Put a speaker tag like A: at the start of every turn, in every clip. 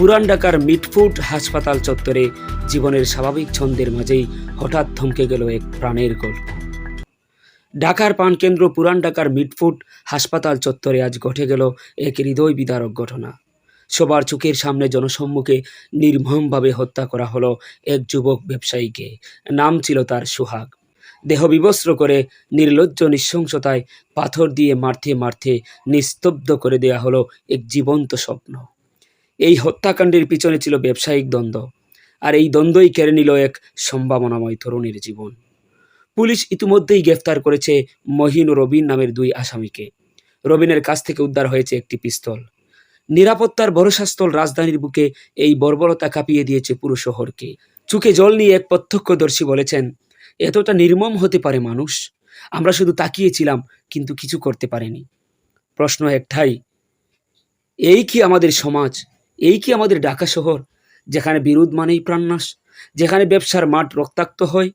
A: পুরান ঢাকার মিটফুট হাসপাতাল চত্বরে জীবনের স্বাভাবিক ছন্দের মাঝেই হঠাৎ থমকে গেল এক প্রাণের গল্প। ঢাকার প্রাণকেন্দ্র পুরান ঢাকার মিটফুট হাসপাতাল চত্বরে আজ ঘটে গেল এক হৃদয় বিদারক ঘটনা। সবার চোখের সামনে জনসম্মুখে নির্মমভাবে হত্যা করা হলো এক যুবক ব্যবসায়ীকে। নাম ছিল তার সুহাগ। দেহ বিবস্ত্র করে নির্লজ্জ নৃশংসতায় পাথর দিয়ে মারতে মারতে নিস্তব্ধ করে দেয়া হলো এক জীবন্ত স্বপ্ন। এই হত্যাকাণ্ডের পিছনে ছিল ব্যবসায়িক দ্বন্দ্ব, আর এই দ্বন্দ্বই কেড়ে নিল এক সম্ভাবনাময় তরুণীর জীবন। পুলিশ ইতিমধ্যেই গ্রেফতার করেছে মহিন ও রবিন নামের দুই আসামিকে। রবিনের কাছ থেকে উদ্ধার হয়েছে একটি পিস্তল। নিরাপত্তার ভরসাস্থল রাজধানীর বুকে এই বর্বরতা কাঁপিয়ে দিয়েছে পুরো শহরকে। চোখে জল নিয়ে এক প্রত্যক্ষদর্শী বলেছেন, এতটা নির্মম হতে পারে মানুষ। আমরা শুধু তাকিয়েছিলাম, কিন্তু কিছু করতে পারিনি। প্রশ্ন একটাই, এই কি আমাদের সমাজ? এই কি আমাদের ঢাকা শহর, যেখানে বিরোধ মানেই প্রাণনাশ যেখানে ব্যবসার মাঠ রক্তাক্ত হয়?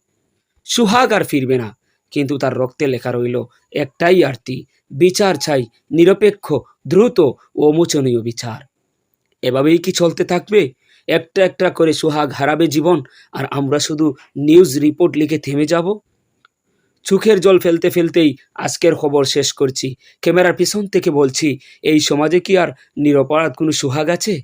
A: সুহাগ আর ফিরবে না, কিন্তু তার রক্তে লেখা রইল, একটাই আরতি, বিচার চাই, নিরপেক্ষ, দ্রুত ও অমোচনীয় বিচার। এভাবেই কি চলতে থাকবে? একটা একটা করে সুহাগ হারাবে জীবন, আর আমরা শুধু নিউজ রিপোর্ট লিখে থেমে যাব? চোখের জল ফেলতে ফেলতেই আজকের খবর শেষ করছি। ক্যামেরার পিছন থেকে বলছি, এই সমাজে কি আর নিরপরাধ কোনো সুহাগ আছে?